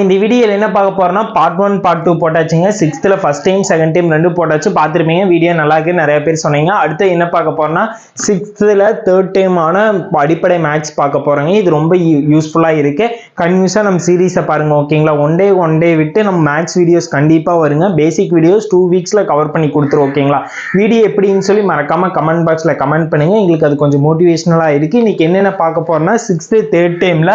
நம்ம இந்த வீடியோவில் என்ன பார்க்க போறோம்னா பார்ட் ஒன் பார்ட் டூ போட்டாச்சுங்க. சிக்ஸ்த்தில் ஃபர்ஸ்ட் டைம் செகண்ட் டைம் ரெண்டு போட்டாச்சு. பார்த்துருப்பீங்க வீடியோ நல்லா இருக்கு நிறைய பேர் சொன்னீங்க. அடுத்து என்ன பார்க்க போறோம்னா சிக்ஸ்த்தில் தேர்ட் டைமான அடிப்படை மேக்ஸ் பார்க்க போறோங்க. இது ரொம்ப யூஸ்ஃபுல்லாக இருக்கு. கன்யூஸாக நம்ம சீரீஸை பாருங்க ஓகேங்களா ஒன் டே ஒன் டே விட்டு நம்ம மேக்ஸ் வீடியோஸ் கண்டிப்பாக வருங்க. பேசிக் வீடியோஸ் டூ வீக்ஸில் கவர் பண்ணி கொடுத்துரும் ஓகேங்களா வீடியோ எப்படின்னு சொல்லி மறக்காம கமெண்ட் பாக்ஸில் கமெண்ட் பண்ணுங்க. எங்களுக்கு அது கொஞ்சம் மோட்டிவேஷனலாக இருக்கு. இன்னைக்கு என்னென்ன பார்க்க போறோம்னா சிக்ஸ்த்து தேர்ட் டைமில்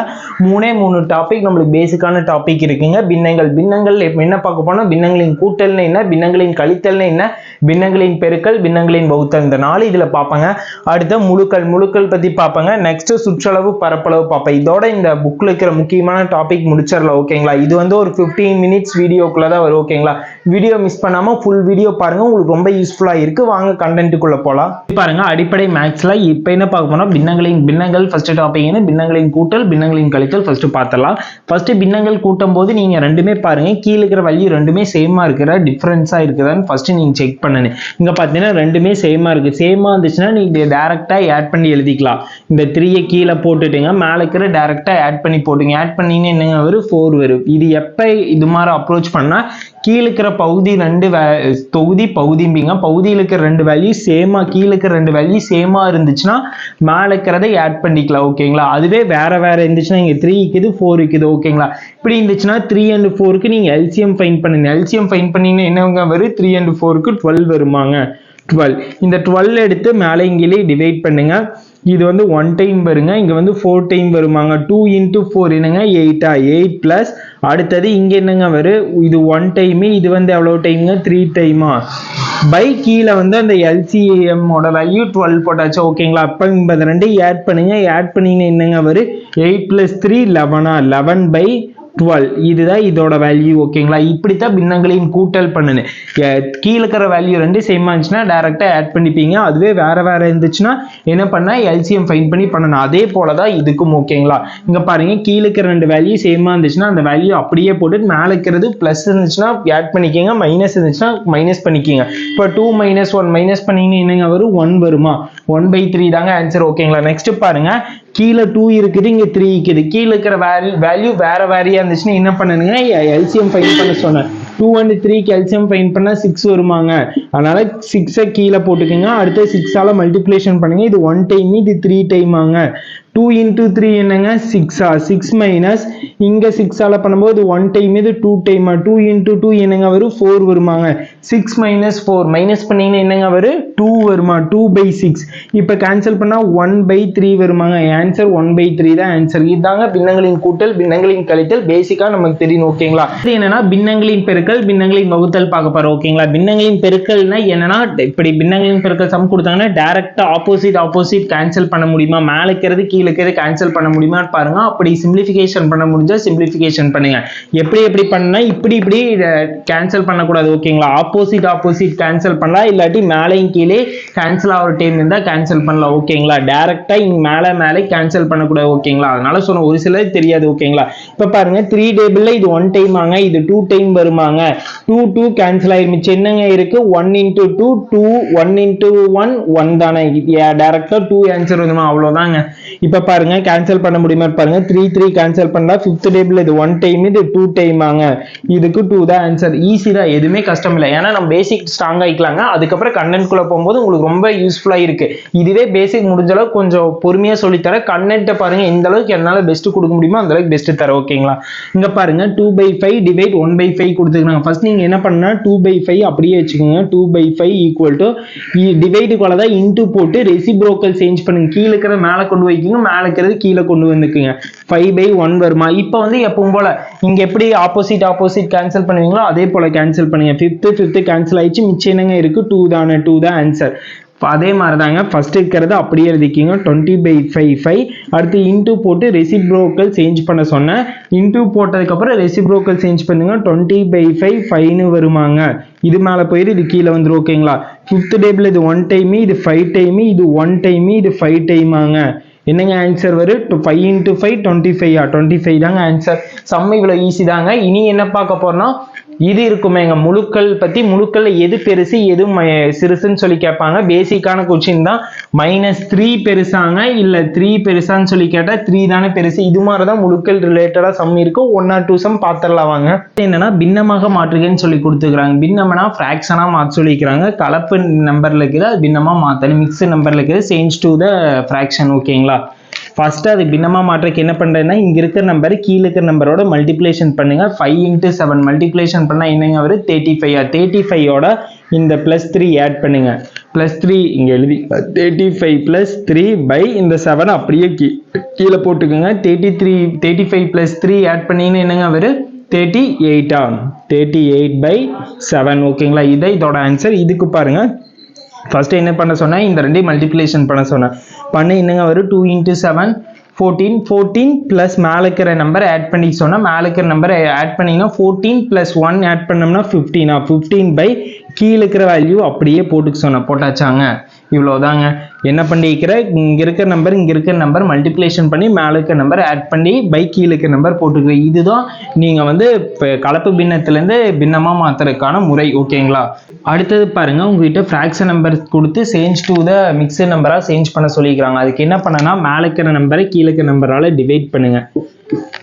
மூணே மூணு டாபிக் நம்மளுக்கு பேசிக்கான டாபிக் இருக்குங்க பின்னங்கள் பின்னங்கள் என்ன பார்க்க போனால் பின்னங்களின் கூட்டல்னு என்ன பின்னங்களின் கழித்தல்னு என்ன பின்னங்களின் பெருக்கல் பின்னங்களின் வகுத்தல். இந்த நாலு இதில் பார்ப்பாங்க. அடுத்த முழுக்கள் முழுக்கள் பற்றி பார்ப்பாங்க. நெக்ஸ்ட் சுற்றளவு பரப்பளவு பார்ப்பேன். இதோட இந்த புக்கில் இருக்கிற முக்கியமான டாபிக் முடிச்சிடலாம் ஓகேங்களா? இது வந்து ஒரு 15 மினிட்ஸ் வீடியோக்குள்ளே தான் வரும் ஓகேங்களா? வீடியோ மிஸ் பண்ணாமல் ஃபுல் வீடியோ பாருங்கள் உங்களுக்கு ரொம்ப யூஸ்ஃபுல்லாக இருக்குது வாங்க கண்டென்ட்டுக்குள்ளே போகலாம் பாருங்க அடிப்படை மேக்ஸ்ல இப்போ என்ன பார்க்க போனா பின்னங்களின் பின்னங்கள் ஃபர்ஸ்ட் டாபிக் என்ன? பின்னங்களின் கூட்டல் பின்னங்களின் கழித்தல் ஃபர்ஸ்ட் பார்த்தலாம் ஃபர்ஸ்ட் பின்னங்கள் கூட்டல் கூட்டும் போது நீங்கள் ரெண்டுமே பாருங்க. கீழே இருக்கிற வேல்யூ ரெண்டுமே சேமாக இருக்கிற டிஃப்ரென்ஸாக இருக்குதான்னு ஃபஸ்ட்டு நீங்கள் செக் பண்ணணும் இங்கே பார்த்தீங்கன்னா ரெண்டுமே சேமா இருக்குது சேமா இருந்துச்சுன்னா நீங்கள் டேரெக்டாக ஆட் பண்ணி எழுதிக்கலாம். இந்த த்ரீயை கீழே போட்டுட்டுங்க. மேலே இருக்கிற டேரெக்டாக ஆட் பண்ணி போட்டுங்க. ஆட் பண்ணீங்கன்னா என்னங்க வரும்? ஃபோர் வரும். இது எப்போ இது மாதிரி அப்ரோச் பண்ணால் கீழே இருக்கிற பகுதி ரெண்டு வே- தொகுதி பகுதிம்பிங்க பகுதியில் இருக்கிற ரெண்டு வேல்யூ சேமா கீழே இருக்கிற ரெண்டு வேல்யூ சேமா இருந்துச்சுன்னா மேலே இருக்கிறதை ஆட் பண்ணிக்கலாம். ஓகேங்களா அதுவே வேற வேற இருந்துச்சுன்னா இங்கே த்ரீ இருக்குது ஃபோர் இருக்குது ஓகேங்களா இப்படி இருந்துச்சுன்னா த்ரீ அண்ட் ஃபோருக்கு நீங்கள் எல்சிஎம் ஃபைன் பண்ணுங்க. எல்சிஎம் ஃபைன் பண்ணிங்கன்னா என்னங்க வரும் த்ரீ அண்ட் ஃபோருக்கு டுவெல் வருமாங்க. டுவெல் இந்த டுவெல் எடுத்து மேலே இங்கேயே டிவைட் பண்ணுங்க. இது வந்து ஒன் டைம் வருங்க. இங்கே வந்து ஃபோர் டைம் வருமாங்க. டூ இன்டூ ஃபோர் என்னங்க? எயிட்டா எயிட் ப்ளஸ் அடுத்தது இங்கே என்னங்க வரும் இது ஒன் டைமு இது வந்து எவ்வளோ டைமுங்க த்ரீ டைமா பை கீழே வந்து அந்த எல்சிஎம்மோட வேல்யூ டுவெல் போட்டாச்சு. ஓகேங்களா அப்போ இந்த ரெண்டையும் ஆட் பண்ணுங்க. ஆட் பண்ணீங்கன்னா என்னங்க வரும் எயிட் ப்ளஸ் த்ரீ லெவனா லெவன் பை டுவெல் இதுதான் இதோட வேல்யூ ஓகேங்களா இப்படித்தான் பின்னங்களையும் கூட்டல் பண்ணுன்னு கீழே இருக்கிற வேல்யூ ரெண்டு சேமாக இருந்துச்சுன்னா டேரெக்டாக ஆட் பண்ணிப்பீங்க. அதுவே வேற வேற இருந்துச்சுன்னா என்ன பண்ணால் எல்சிஎம் ஃபைன் பண்ணி பண்ணணும். அதே போல தான் இதுக்கும் ஓகேங்களா இங்கே பாருங்க கீழே இருக்கிற ரெண்டு வேல்யூ சேமாக இருந்துச்சுன்னா அந்த வேல்யூ அப்படியே போட்டு மேலே இருக்கிறது ப்ளஸ் இருந்துச்சுன்னா ஆட் பண்ணிக்கோங்க. மைனஸ் இருந்துச்சுன்னா மைனஸ் பண்ணிக்கோங்க. இப்போ டூ மைனஸ் ஒன் மைனஸ் பண்ணீங்கன்னா என்னங்க வரும்? ஒன் வருமா? ஒன் பை த்ரீ தாங்க ஆன்சர் ஓகேங்களா நெக்ஸ்ட் பாருங்க. கீழே டூ இருக்குது இங்கே த்ரீ இருக்குது. கீழே இருக்கிற வேல்யூ வேல்யூ வேற வேறையா இருந்துச்சுன்னா என்ன பண்ணணுங்க எல்சிஎம் ஃபைன் பண்ண சொன்னேன். டூ அண்ட் த்ரீக்கு கெல்சியம் ஃபைன் பண்ணால் சிக்ஸ் வருமாங்க. அதனால சிக்ஸை கீழே போட்டுக்கோங்க. அடுத்து சிக்ஸால மல்டிப்ளிகேஷன் பண்ணுங்க. இது ஒன் டைம் இது த்ரீ டைமாங்க டூ இன்டூ த்ரீ என்னங்க? சிக்ஸா சிக்ஸ் மைனஸ் இங்கே சிக்ஸால் பண்ணும்போது ஒன் டைம் இது டூ டைமா டூ இன்டூ டூ என்னங்க வரும்? ஃபோர் வருமாங்க. சிக்ஸ் மைனஸ் ஃபோர் மைனஸ் பண்ணீங்கன்னா என்னங்க வரும்? டூ வருமா? டூ பை சிக்ஸ் இப்போ கேன்சல் பண்ணால் ஒன் பை த்ரீ வருமாங்க. ஆன்சர் ஒன் பை த்ரீ தான் ஆன்சர் இதுதாங்க பின்னங்களின் கூட்டல் பின்னங்களின் கழித்தல். பேசிக்காக நமக்கு தெரியும் ஓகேங்களா இது என்னன்னா பின்னங்களின் பெருக்கல் பின்னங்களின் வகுத்தல் பார்க்க போகிறோம் ஓகேங்களா பின்னங்களின் பெருக்கல்னா என்னன்னா இப்படி பின்னங்களின் பெருக்கல் சம் கொடுத்தாங்கன்னா டேரெக்டாக ஆப்போசிட் ஆப்போசிட் கேன்சல் பண்ண முடியுமா? மேலே இருக்கிறது கீழே இருக்கிறது கேன்சல் பண்ண முடியுமான்னு பாருங்க. அப்படி சிம்பிளிஃபிகேஷன் பண்ண முடியும் முடிஞ்சால் சிம்பிளிஃபிகேஷன் பண்ணுங்க. எப்படி எப்படி பண்ணா இப்படி இப்படி கேன்சல் பண்ணக்கூடாது ஓகேங்களா ஆப்போசிட் ஆப்போசிட் கேன்சல் பண்ணலாம் இல்லாட்டி மேலையும் கீழே கேன்சல் ஆகிற டைம் இருந்தால் கேன்சல் பண்ணலாம் ஓகேங்களா டேரெக்டாக இங்கே மேலே மேலே கேன்சல் பண்ணக்கூடாது ஓகேங்களா அதனால சொன்ன ஒரு சிலர் தெரியாது ஓகேங்களா இப்ப பாருங்க த்ரீ டேபிள்ல இது ஒன் டைம் ஆங்க இது டூ டைம் வருமாங்க. டூ டூ கேன்சல் ஆயிருச்சு என்னங்க இருக்கு? One into two two one into one one தானே. டேரக்டா டூ ஆன்சர் வந்துமா அவ்வளோதாங்க இப்ப பாருங்க கேன்சல் பண்ண முடியுமா பாருங்க. த்ரீ த்ரீ கேன்சல் பண்ணலாம் ஃபிஃப்த் டேபிள் இது ஒன் டைம் இது டூ டைமாங்க இதுக்கு டூ தான் ஆன்சர் ஈஸி தான். எதுவுமே கஷ்டம் இல்லை. ஏன்னா நம்ம பேசிக் ஸ்ட்ராங் ஆகிக்கலாங்க அதுக்கப்புறம் கண்டென்ட் குள்ள போகும்போது உங்களுக்கு ரொம்ப யூஸ்ஃபுல்லா இருக்கு. இதுவே பேசிக் முடிஞ்ச அளவுக்கு கொஞ்சம் பொறுமையா சொல்லித்தர. கண்டென்ட்டை பாருங்க. எந்த அளவுக்கு என்னால பெஸ்ட் கொடுக்க முடியுமோ அந்த அளவுக்கு பெஸ்ட் தர ஓகேங்களா இங்க பாருங்க. Two by five divide one by five கொடுத்துருக்காங்க. ஃபர்ஸ்ட் நீங்க என்ன பண்ணா டூ பை ஃபைவ் அப்படியே வச்சுக்கோங்க. Two by five equal to டிவைடுக்குள்ள தான் இன்ட்டு போட்டு ரெசிப்ரோக்கல் சேஞ்ச் பண்ணுங்க. கீழே இருக்கிற மேலே கொண்டு வைக்கோங்க மேலே இருக்கிறது கீழே கொண்டு வந்துக்குங்க. ஃபைவ் பை ஒன் வருமா? இப்போ வந்து எப்பவும் போல இங்க எப்படி ஆப்போசிட் ஆப்போசிட் கேன்சல் பண்ணுவீங்களோ அதே போல கேன்சல் பண்ணுங்க. ஃபிஃப்த்து ஃபிஃப்த்து கேன்சல் ஆயிடுச்சு மிச்சம் என்னங்க இருக்கு? டூ தானே டூ தான் ஆன்சர் அதே மாதிரி தாங்க ஃபர்ஸ்ட் இருக்கிறது அப்படியே எழுதிக்கிங்க. டுவெண்ட்டி பை ஃபைவ் ஃபைவ் அடுத்து இன்டூ போட்டு ரெசிப்ரோக்கல் சேஞ்ச் பண்ண சொன்னேன். இன்டூ போட்டதுக்கப்புறம் ரெசிப்ரோக்கல் சேஞ்ச் பண்ணுங்க. டுவெண்ட்டி பை ஃபைவ் ஃபைவ்னு வருமாங்க. இது மேலே போயிட்டு இது கீழே வந்துடும் ஓகேங்களா ஃபிஃப்த் டேபிள் இது ஒன் டைமு இது ஃபைவ் டைமு இது ஒன் டைமு இது ஃபைவ் டைமாங்க என்னங்க ஆன்சர் வரும் two five into five twenty five twenty five தாங்க ஆன்சர் செம்ம இவ்வளோ ஈஸி தாங்க. இனி என்ன பார்க்க போறோம்னா இது இருக்குமேங்க. முழுக்கள் பத்தி முழுக்கள்ல எது பெருசு எது சிறுசுன்னு சொல்லி கேட்பாங்க. பேசிக்கான கொஸ்டின் தான். மைனஸ் த்ரீ பெருசாங்க இல்ல த்ரீ பெருசான்னு சொல்லி கேட்டா த்ரீ தானே பெருசு. இது மாதிரி தான் முழுக்கள் ரிலேட்டடா சம் இருக்கும். ஒன் ஆர் டூ சம் பார்த்துடலாம் வாங்க. என்னன்னா பின்னமாக மாற்றுகன்னு சொல்லி கொடுத்துக்கிறாங்க. பின்னம்னா ஃப்ராக்ஷனாக மாற்ற சொல்லிக்கிறாங்க. கலப்பு நம்பர்ல இருக்குது அது பின்னமா மாத்தணும். மிக்ஸ் நம்பர்ல இருக்குது. சேஞ்ச் டு த ஃப்ராக்ஷன் ஓகேங்களா ஃபஸ்ட்டு அது பின்னமாக மாற்றக்கு என்ன பண்ணுறேன்னா இங்கே இருக்கிற நம்பர் கீழே இருக்கிற நம்பரோட மல்டிப்ளேஷன் பண்ணுங்கள் ஃபைவ் இன்ட்டு செவன் மல்டிப்ளேஷன் பண்ணால் என்னங்க வரும்? தேர்ட்டி ஃபைவ் தேர்ட்டி ஃபைவோட இந்த ப்ளஸ் த்ரீ ஆட் பண்ணுங்கள் ப்ளஸ் த்ரீ இங்கே எழுதி. Thirty five plus three by இந்த செவன் அப்படியே கீ கீழே போட்டுக்கோங்க. Thirty three thirty five plus three add பண்ணீங்கன்னு என்னங்க வரும்? தேர்ட்டி எயிட்டா தேர்ட்டி எயிட் பை செவன் ஓகேங்களா இதை இதோட ஆன்சர் இதுக்கு பாருங்கள் ஃபஸ்ட்டு என்ன பண்ண சொன்னேன்? இந்த ரெண்டையும் மல்டிப்ளிகேஷன் பண்ண சொன்னேன். பண்ண என்னங்க வரும் two into seven fourteen fourteen plus மேலே இருக்கிற நம்பர் ஆட் பண்ணி சொன்னால் மேலே இருக்கிற நம்பரை ஆட் பண்ணிங்கன்னா ஃபோர்டீன் ப்ளஸ் ஒன் ஆட் பண்ணோம்னா ஃபிஃப்டீனா ஃபிஃப்டீன் பை கீழே இருக்கிற வேல்யூ அப்படியே போட்டுக்க சொன்னேன். போட்டாச்சாங்க. இவ்வளோதாங்க என்ன பண்ணிக்கிற இங்கே இருக்கிற நம்பர் இங்கே இருக்கிற நம்பர் மல்டிப்ளேஷன் பண்ணி மேலே இருக்கிற நம்பர் ஆட் பண்ணி பை கீழே இருக்கிற நம்பர் போட்டுக்கிறேன் இதுதான் நீங்கள் வந்து இப்போ கலப்பு பின்னத்துலேருந்து பின்னமாக மாற்றுறதுக்கான முறை ஓகேங்களா? அடுத்தது பாருங்கள் உங்ககிட்ட ஃப்ராக்ஷன் நம்பர் கொடுத்து சேஞ்ச் டு த மிக்சர் நம்பராக சேஞ்ச் பண்ண சொல்லிக்கிறாங்க. அதுக்கு என்ன பண்ணனா மேலே இருக்கிற நம்பரை கீழே இருக்கிற நம்பரால் டிவைட் பண்ணுங்கள்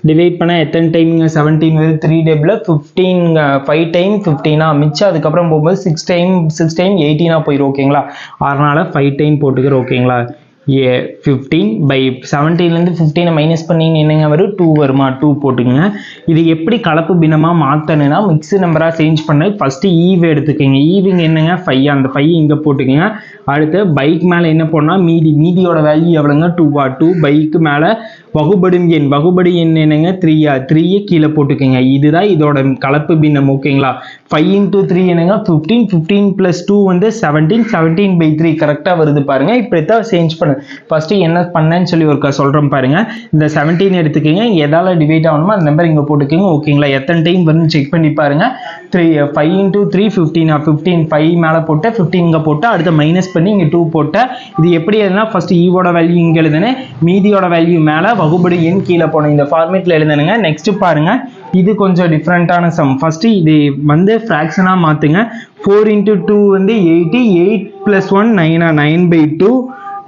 டிவைட் பண்ண எத்தனை டைம்ங்க செவன்டீன் வருது three table fifteen five time ஃபிஃப்டீனா மிச்சம் அதுக்கப்புறம் போகும்போது சிக்ஸ் டைம் சிக்ஸ் டைம் எயிட்டீனாக போயிடும் ஓகேங்களா அதனால் ஃபைவ் டைம் போட்டுக்கிறோம் ஓகேங்களா ஏ ஃபிஃப்டீன் பை செவன்டீன்லேருந்து ஃபிஃப்டீனை மைனஸ் பண்ணீங்க என்னங்க வரும்? டூ வருமா? டூ போட்டுக்கோங்க. இது எப்படி கலப்பு பின்னமாக மாற்றணுன்னா மிக்ஸு நம்பராக சேஞ்ச் பண்ண ஃபஸ்ட்டு ஈவ் எடுத்துக்கோங்க. ஈவிங் என்னங்க? ஃபைவ் அந்த ஃபைவ் இங்கே போட்டுக்கோங்க. அடுத்து பைக் மேலே என்ன பண்ணால் மீதி மீதியோட வேல்யூ எவ்வளோங்க டூவா டூ பைக்கு மேலே வகுபடும் எண். வகுபடு எண் என்னங்க? த்ரீயா த்ரீயை கீழே போட்டுக்கோங்க. இதுதான் இதோட கலப்பு பின்னம் ஓகேங்களா ஃபைவ் இன்டூ த்ரீ என்னங்க? ஃபிஃப்டீன் ஃபிஃப்டீன் ப்ளஸ் டூ வந்து செவன்டீன் செவன்டீன் பை த்ரீ கரெக்டாக வருது பாருங்கள் இப்படி தான் சேஞ்ச் பண்ண ஃபஸ்ட்டு என்ன பண்ணேன்னு சொல்லி ஒரு சொல்கிறோம் பாருங்க. இந்த செவன்டீன் எடுத்துக்கோங்க. எதால் டிவைட் ஆகணுமோ அந்த நம்பர் இங்கே போட்டுக்கோங்க ஓகேங்களா எத்தனை டைம் வரும்னு செக் பண்ணி பாருங்கள் த்ரீ ஃபைவ் இன்ட்டு த்ரீ ஃபிஃப்டீனா ஃபிஃப்டீன் ஃபைவ் மேலே போட்டு ஃபிஃப்டீன் இங்கே போட்டு அடுத்து மைனஸ் பண்ணி இங்கே டூ போட்டேன். இது எப்படி எழுதுனா ஃபஸ்ட்டு ஈவோட வேல்யூ இங்கே எழுதுனேன். மீதியோட வேல்யூ மேலே வகுபடி எண் கீழே போன இந்த ஃபார்மேட்டில் எழுதுனுங்க. நெக்ஸ்ட்டு பாருங்கள் இது கொஞ்சம் டிஃப்ரெண்ட்டான சம் ஃபஸ்ட்டு இது வந்து ஃப்ராக்ஷனாக மாற்றுங்க ஃபோர் இன்ட்டு டூ வந்து எயிட்டி எயிட் ப்ளஸ் ஒன் நைனா நைன் பை டூ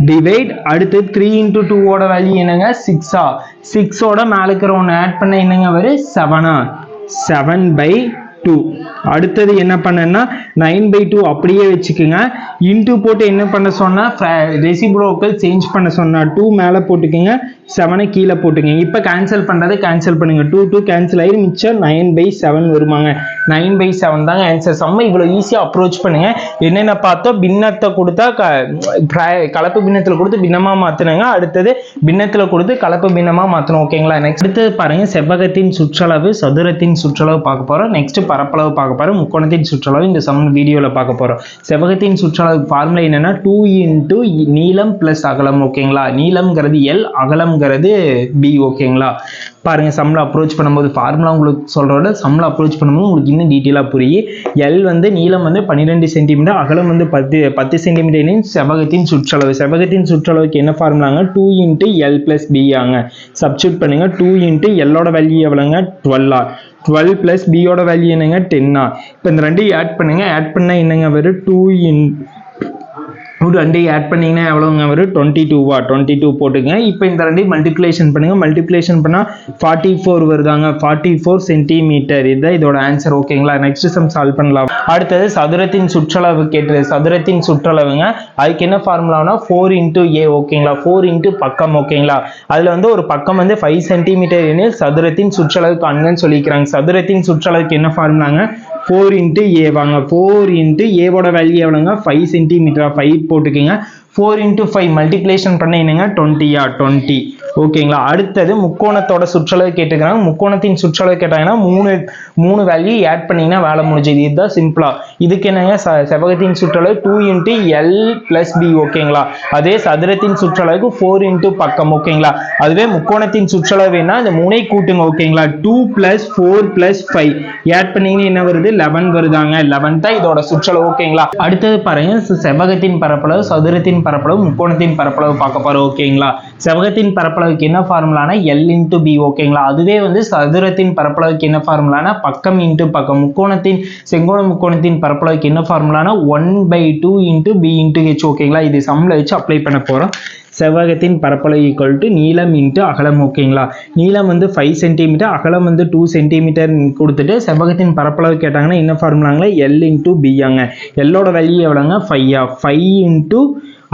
டிவைட் அடுத்து த்ரீ இன்ட்டு டூவோட வேல்யூ என்னங்க? சிக்ஸா சிக்ஸோட மேலே இருக்கிற ஒன்று ஆட் பண்ண என்னங்க வரும் செவனா செவன் பை டூ அடுத்தது என்ன பண்ணேன்னா நைன் பை டூ அப்படியே வச்சுக்கோங்க. இன்ட்டு போட்டு என்ன பண்ண சொன்னால் ரெசிப்ரோக்கல் சேஞ்ச் பண்ண சொன்னால் டூ மேலே போட்டுக்கோங்க செவனை கீழே போட்டுக்கோங்க. இப்போ கேன்சல் பண்ணுறதை கேன்சல் பண்ணுங்கள் டூ டூ கேன்சல் ஆகி மிச்சம் நைன் பை செவன் வருமாங்க. நைன் பை செவன் தாங்க ஆன்சர் செம்ம இவ்வளோ ஈஸியாக அப்ரோச் பண்ணுங்க. என்னென்ன பார்த்தோம் பின்னத்தை கொடுத்தா க கலப்பு பின்னத்தில் கொடுத்து பின்னமாக மாற்றினுங்க அடுத்தது பின்னத்தில் கொடுத்து கலப்பு பின்னமாக மாற்றணும் ஓகேங்களா நெக்ஸ்ட் அடுத்தது பாருங்கள் செவ்வகத்தின் சுற்றளவு சதுரத்தின் சுற்றளவு பார்க்க போகிறோம் நெக்ஸ்ட் பரப்பளவு பார்க்க போகிறோம் முக்கோணத்தின் சுற்றளவு இந்த சம் வீடியோவில் பார்க்க போகிறோம் செவ்வகத்தின் சுற்றளவு ஃபார்முலா என்னென்னா டூ இன்ட்டு நீளம் ப்ளஸ் அகலம் ஓகேங்களா நீளம்ங்கிறது எல் அகலம்ங்கிறது பி ஓகேங்களா பாருங்கள் சம்மில் அப்ரோச் பண்ணும்போது ஃபார்முலா உங்களுக்கு சொல்கிறோட சம்மில் அப்ரோச் பண்ணும்போது உங்களுக்கு இன்னும் டீட்டெயிலாக புரியும் எல் வந்து நீளம் வந்து பன்னிரெண்டு சென்டிமீட்டர் அகலம் வந்து பத்து பத்து சென்டிமீட்டரின் செவ்வகத்தின் சுற்றளவு. செவ்வகத்தின் சுற்றளவுக்கு என்ன ஃபார்முலாங்க two into L plus B ஆங்க. சப்ஸ்டியூட் பண்ணுங்க. டூ இன்ட்டு எல்லோட வேல்யூ எவ்வளோங்க? டுவெல்லா டுவெல் பிளஸ் பியோட வேல்யூ என்னங்க? டென்னா இப்போ இந்த ரெண்டையும் ஆட் பண்ணுங்க. ஆட் பண்ணால் என்னங்க வரும்? டூ இன் ஒரு ரெண்டையும் ஆட் பண்ணிங்கன்னா எவ்வளோங்க வரும் டுவெண்ட்டி டூவா டுவெண்ட்டி டூ போட்டுங்க இப்போ இந்த ரெண்டையும் மல்டிப்ளேஷன் பண்ணுங்கள் மல்டிப்ளேஷன் பண்ணால் ஃபார்ட்டி ஃபோர் வருதாங்க. ஃபார்ட்டி ஃபோர் சென்டிமீட்டர் இதுதான் இதோட ஆன்சர் ஓகேங்களா நெக்ஸ்ட் சம் சால்வ் பண்ணலாம். அடுத்தது சதுரத்தின் சுற்றளவு கேட்டது. சதுரத்தின் சுற்றளவுங்க. அதுக்கு என்ன ஃபார்முலானா ஃபோர் இன்ட்டு ஏ ஓகேங்களா ஃபோர் இன்ட்டு பக்கம். ஓகேங்களா அதில் வந்து ஒரு பக்கம் வந்து ஃபைவ் சென்டிமீட்டர் எனில் சதுரத்தின் சுற்றளவுக்கு அண்ணன் சொல்லிக்கிறாங்க. சதுரத்தின் சுற்றளவுக்கு என்ன ஃபார்முலாங்க ஃபோர் இன்ட்டு ஏ வாங்க. ஃபோர் இன்ட்டு ஏவோட வேல்யூ எவ்வளோங்க? ஃபைவ் சென்டிமீட்டரா ஃபைவ் போட்டுக்கோங்க. ஃபோர் இன்ட்டு ஃபைவ் மல்டிப்ளேஷன் பண்ண என்னங்க டுவெண்ட்டியா டுவெண்ட்டி ஓகேங்களா? அடுத்தது முக்கோணத்தோட சுற்றளவு கேட்டுக்கிறாங்க. முக்கோணத்தின் சுற்றளவு கேட்டாங்கன்னா மூணு மூணு வேல்யூ ஆட் பண்ணிங்கன்னா வேலை முடிஞ்சது. இதுதான் சிம்பிளா இதுக்கு என்னங்க? ச- சுற்றளவு two into L plus B ஓகேங்களா? அதே சதுரத்தின் சுற்றளவுக்கு ஃபோர் இன்ட்டு பக்கம் ஓகேங்களா? அதுவே முக்கோணத்தின் சுற்றளவுனா இந்த மூணை கூட்டுங்க ஓகேங்களா? Two plus four plus five add பண்ணீங்கன்னா என்ன வருது? லெவன் வருதாங்க. லெவன் தான் இதோட சுற்றளவு ஓகேங்களா? அடுத்தது பாருங்க. செவ்வகத்தின் பரப்பளவு சதுரத்தின் பரப்பளவு முக்கோணத்தின் பரப்பளவு பார்க்க போறோம் ஓகேங்களா? செவகத்தின் பரப்பளவுக்கு என்ன ஃபார்முலானா எல் இன்ட்டு பி ஓகேங்களா அதுவே வந்து சதுரத்தின் பரப்பளவுக்கு என்ன ஃபார்முலானா பக்கம் இன்ட்டு பக்கம். முக்கோணத்தின் செங்கோண முக்கோணத்தின் பரப்பளவுக்கு என்ன ஃபார்முலானா one by two into B into H ஓகேங்களா இது சம்மில் வச்சு அப்ளை பண்ண போகிறோம் செவ்வகத்தின் பரப்பளவு ஈக்குவல் டு நீளம் இன்ட்டு அகலம் ஓகேங்களா நீளம் வந்து ஃபைவ் சென்டிமீட்டர் அகலம் வந்து டூ சென்டிமீட்டர் கொடுத்துட்டு செவ்வகத்தின் பரப்பளவு கேட்டாங்கன்னா என்ன ஃபார்முலாங்களா எல் இன்ட்டு பியாங்க எல்லோட வேல்யூ எவ்வளோங்க? ஃபையா ஃபைவ் இன்ட்டு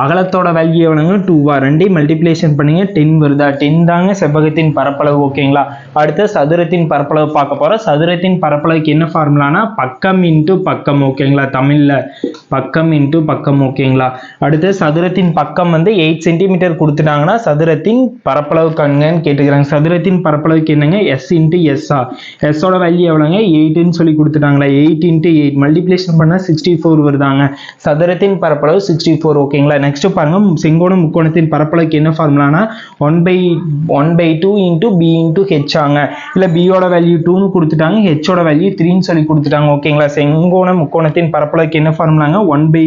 அகலத்தோட வேல்யூ எவ்வளோங்க டூவா ரெண்டையும் மல்டிப்ளேஷன் பண்ணுங்க. டென் வருதா? டென் தாங்க செவ்வகத்தின் பரப்பளவு. ஓகேங்களா அடுத்து சதுரத்தின் பரப்பளவு பார்க்க போகிறோம் சதுரத்தின் பரப்பளவுக்கு என்ன ஃபார்முலானா பக்கம் இன்ட்டு பக்கம். ஓகேங்களா தமிழில் பக்கம் இன்ட்டு பக்கம். ஓகேங்களா அடுத்து சதுரத்தின் பக்கம் வந்து எயிட் சென்டிமீட்டர் கொடுத்துட்டாங்கன்னா சதுரத்தின் பரப்பளவு கண்ணுன்னு கேட்டுக்கிறாங்க. சதுரத்தின் பரப்பளவுக்கு என்னங்க? எஸ் இன்ட்டு எஸ்ஆ எஸ்ஸோட வேல்யூ எவ்வளோங்க எயிட்டுன்னு சொல்லி கொடுத்துட்டாங்களா? எயிட் இன்ட்டு எயிட் மல்டிப்ளேஷன் பண்ணால் சிக்ஸ்டி ஃபோர் வருதாங்க. சதுரத்தின் பரப்பளவு சிக்ஸ்டி ஃபோர் ஓகேங்களா நெக்ஸ்ட் பாருங்க செங்கோண முக்கோணத்தின் பரப்பளவுக்கு என்ன ஃபார்முலானா one by one by two into B into H ஆங்க. இல்லை பியோட வேல்யூ டூன்னு கொடுத்துட்டாங்க ஹெச்சோட வேல்யூ த்ரீன்னு சொல்லி கொடுத்துட்டாங்க ஓகேங்களா செங்கோண முக்கோணத்தின் பரப்பளவுக்கு என்ன ஃபார்முலாங்க one by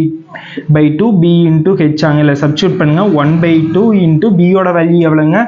by two B into H ஆங்க. இல்லை சப்ஸ்டியூட் பண்ணுங்க ஒன் பை டூ இன்ட்டு பியோட வேல்யூ எவ்வளோங்க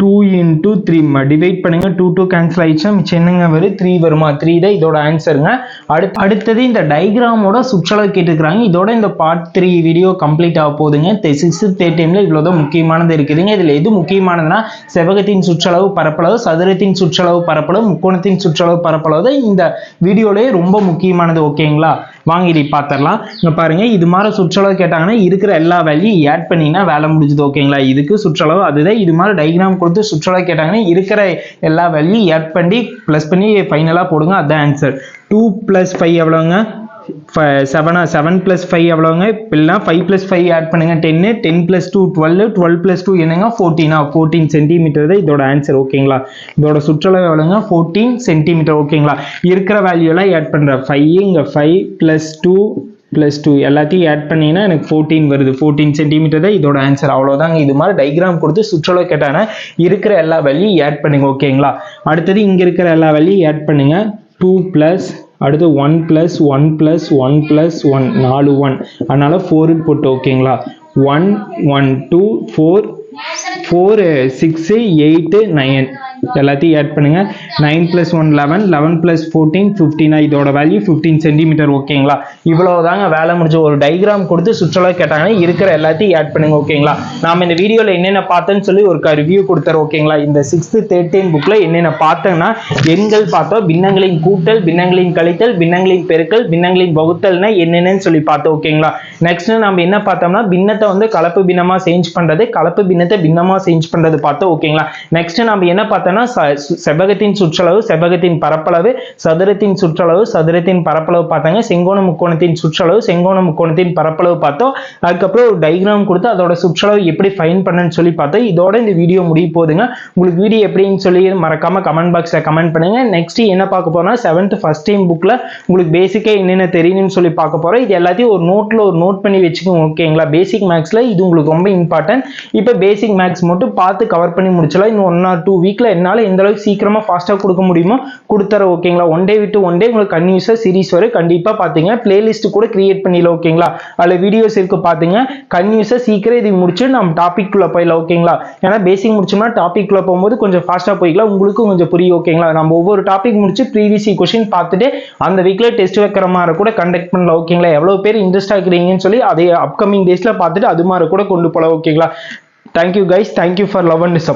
டூ இன்ட்டு த்ரீ டிவைட் பண்ணுங்கள் டூ டூ கேன்சல் ஆயிடுச்சா? மிச்சம் என்னங்க வரும் த்ரீ வருமா? த்ரீ தான் இதோட ஆன்சருங்க அடுத்து அடுத்தது இந்த டயக்ராமோட சுற்றளவு கேட்டுக்கிறாங்க இதோட இந்த பார்ட் த்ரீ வீடியோ கம்ப்ளீட் ஆக போகுதுங்க. சிக்ஸ்த்து தேர்ட் டைமில் இவ்வளோதான் முக்கியமானது இருக்குதுங்க. இதில் எது முக்கியமானதுன்னா செவகத்தின் சுற்றளவு பரப்பளவு சதுரத்தின் சுற்றளவு பரப்பளவு முக்கோணத்தின் சுற்றளவு பரப்பளவு தான் இந்த வீடியோலேயே ரொம்ப முக்கியமானது. ஓகேங்களா வாங்கி பார்த்துடலாம். இங்கே பாருங்கள் இது மாதிரி சுற்றளவு கேட்டாங்கன்னா இருக்கிற எல்லா வேல்யூ ஆட் பண்ணிங்கன்னா வேலை முடிஞ்சுது ஓகேங்களா இதுக்கு சுற்றளவு அதுதான். இது மாதிரி டைக்ராம் கொடுத்து சுற்றளவு கேட்டாங்கன்னா இருக்கிற எல்லா வேல்யூ ஆட் பண்ணி ப்ளஸ் பண்ணி ஃபைனலாக போடுங்க. அதுதான் ஆன்சர் டூ ப்ளஸ் ஃபைவ் எவ்வளோங்க செவனா செவன் ப்ளஸ் ஃபைவ் எவ்வளோங்க இப்படிலாம் ஃபைவ் ப்ளஸ் ஃபைவ் ஆட் பண்ணுங்கள் டென்னு ten plus two twelve twelve plus two என்னங்க? ஃபோர்டீனா ஃபோர்டீன் சென்டிமீட்டர் தான் இதோட ஆன்சர் ஓகேங்களா? இதோட சுற்றளவு எவ்வளோங்க ஃபோர்டீன் சென்டிமீட்டர் ஓகேங்களா? இருக்கிற வேல்யூலாம் ஆட் பண்ணுறேன் ஃபைவ் இங்கே five plus two plus two எல்லாத்தையும் ஆட் பண்ணிங்கன்னா எனக்கு ஃபோர்டீன் வருது. ஃபோர்டீன் சென்டிமீட்டர் தான் இதோட ஆன்சர் அவ்வளோதாங்க இது மாதிரி டைக்ராம் கொடுத்து சுற்றளவு கேட்டாங்கன்னா இருக்கிற எல்லா வேல்யூ ஆட் பண்ணுங்க ஓகேங்களா? அடுத்தது இங்கே இருக்கிற எல்லா வேல்யூ ஆட் பண்ணுங்கள் டூ ப்ளஸ் அடுத்து one plus one plus one plus one நாலு ஒன் அதனால் ஃபோருக்கு போட்டு ஓகேங்களா one one two four four six eight nine எல்லாத்தையும் ஆட் பண்ணுங்கள் nine plus one eleven eleven plus fourteen ஃபிஃப்டினா இதோட வேல்யூ ஃபிஃப்டீன் சென்டிமீட்டர் ஓகேங்களா இவ்வளோ தாங்க வேலை முடிஞ்ச ஒரு டைக்ராம் கொடுத்து சுற்றுலா கேட்டாங்கன்னா இருக்கிற எல்லாத்தையும் ஆட் பண்ணுங்க ஓகேங்களா நாம இந்த வீடியோவில் என்னென்ன பார்த்தேன்னு சொல்லி ஒரு ரிவ்யூ கொடுத்தாரு ஓகேங்களா இந்த சிக்ஸ்த்து தேர்ட்டீன் புக்கில் என்னென்ன பார்த்தோம்னா எண்கள் பார்த்தோம் பின்னங்களின் கூட்டல் பின்னங்களின் கழித்தல் பின்னங்களின் பெருக்கல் பின்னங்களின் வகுத்தல்னா என்னென்னு சொல்லி பார்த்தோம் ஓகேங்களா நெக்ஸ்ட் நம்ம என்ன பார்த்தோம்னா பின்னத்தை வந்து கலப்பு பின்னமாக சேஞ்ச் பண்ணுறது கலப்பு பின்னத்தை பின்னமாக சேஞ்ச் பண்ணுறது பார்த்தோம் ஓகேங்களா நெக்ஸ்ட் நம்ம என்ன பார்த்தோம்னா என்னன்னா செவ்வகத்தின் சுற்றளவு செவ்வகத்தின் பரப்பளவு சதுரத்தின் சுற்றளவு சதுரத்தின் பரப்பளவு பார்த்தாங்க. செங்கோண முக்கோணத்தின் சுற்றளவு செங்கோண முக்கோணத்தின் பரப்பளவு பார்த்தோம். அதுக்கப்புறம் ஒரு டைக்ராம் கொடுத்து அதோட சுற்றளவு எப்படி ஃபைன் பண்ணன்னு சொல்லி பார்த்தோம். இதோட இந்த வீடியோ முடிய போகுதுங்க. உங்களுக்கு வீடியோ எப்படின்னு சொல்லி மறக்காம கமெண்ட் பாக்ஸில் கமெண்ட் பண்ணுங்க. நெக்ஸ்ட் என்ன பார்க்க போறோம்னா செவன்த் ஃபர்ஸ்ட் டைம் புக்கில் உங்களுக்கு பேசிக்கே என்னென்ன தெரியும்னு சொல்லி பார்க்க போறோம். இது எல்லாத்தையும் ஒரு நோட்டில் ஒரு நோட் பண்ணி வச்சுக்கோங்க ஓகேங்களா பேசிக் மேக்ஸில் இது உங்களுக்கு ரொம்ப இம்பார்ட்டன்ட் இப்போ பேசிக் மேக்ஸ் மட்டும் பார்த்து கவர் பண்ணி முடிச்சலாம் இன்னும் ஒன் ஆர் டூ வீக்கில் என்னால் எந்த அளவுக்கு சீக்கிரமாக ஃபாஸ்ட்டாக கொடுக்க முடியுமோ கொடுத்துறேன் ஓகேங்களா ஒன் டே விட்டு ஒன் டே உங்களுக்கு கன்யூஸாக சீரிஸ் வரும் கண்டிப்பாக பார்த்தீங்க பிளேலிஸ்ட் கூட கிரியேட் பண்ணிடலாம் ஓகேங்களா அதில் வீடியோஸ் இருக்கு பார்த்தீங்க கன்யூஸாக சீக்கிரம் இது முடிச்சு நம்ம டாபிக் குள்ள போயிடலாம் ஓகேங்களா ஏன்னா பேசிக் முடிச்சோம்னா டாபிக் குள்ள போகும்போது கொஞ்சம் ஃபாஸ்ட்டாக போய்க்கலாம். உங்களுக்கும் கொஞ்சம் புரியும் ஓகேங்களா நம்ம ஒவ்வொரு டாபிக் முடிச்சு ப்ரீவியஸ் கொஷின் பார்த்துட்டு அந்த வீக்கில் டெஸ்ட் வைக்கிற மாதிரி கூட கண்டக்ட் பண்ணலாம் ஓகேங்களா எவ்வளோ பேர் இன்ட்ரெஸ்ட் இருக்கிறீங்கன்னு சொல்லி அதை அப்கமிங் டேஸில் பார்த்துட்டு அது மாதிரி கூட கொண்டு போகலாம் ஓகேங்களா thank you guys thank you for love and sub